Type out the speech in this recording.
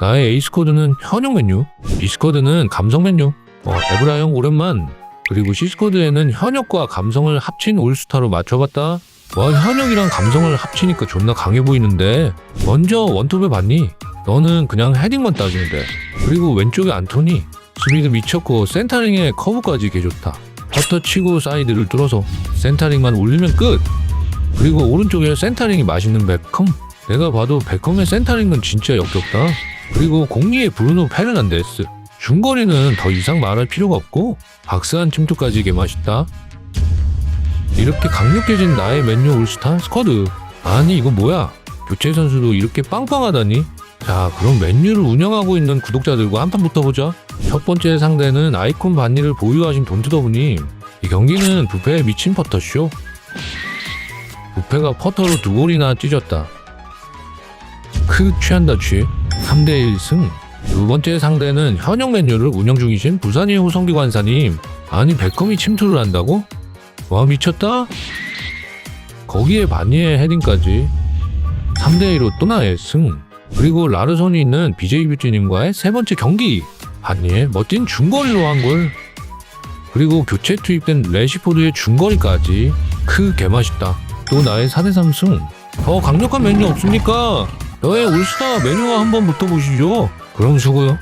나의 에이스 코드는 현역 메뉴, B스코드는 감성 메뉴. 어, 에브라 형 오랜만. 그리고 C스코드에는 현역과 감성을 합친 올스타로 맞춰봤다. 와 현역이랑 감성을 합치니까 존나 강해 보이는데 먼저 원톱에 봤니? 너는 그냥 헤딩만 따지는데 그리고 왼쪽에 안토니 수비도 미쳤고 센터링에 커브까지 개 좋다 퍼터 치고 사이드를 뚫어서 센터링만 올리면 끝 그리고 오른쪽에 센터링이 맛있는 베컴 내가 봐도 베컴의 센터링은 진짜 역겹다 그리고 공리의 브루노 페르난데스 중거리는 더 이상 말할 필요가 없고 박스한 침투까지 개 맛있다 이렇게 강력해진 나의 맨유 올스타 스쿼드. 아니 이거 뭐야? 교체 선수도 이렇게 빵빵하다니? 자 그럼 맨유를 운영하고 있는 구독자들과 한판 붙어보자. 첫 번째 상대는 아이콘 반니를 보유하신 돈투더브님. 이 경기는 부페의 미친 퍼터쇼. 부페가 퍼터로 두 골이나 찢었다. 크 취한다 취. 3대 1 승. 두 번째 상대는 현역 맨유를 운영 중이신 부산의 호성기 관사님. 아니 베컴이 침투를 한다고? 와 미쳤다 거기에 바니의 헤딩까지 3대2로 또 나의 승 그리고 라르손이 있는 BJ 뷰티님과의 세 번째 경기 바니의 멋진 중거리로 한 골 그리고 교체 투입된 레시포드의 중거리까지 크 개맛있다 또 나의 4대3 승더 강력한 메뉴 없습니까? 너의 올스타 메뉴와 한번 붙어보시죠. 그럼 수고요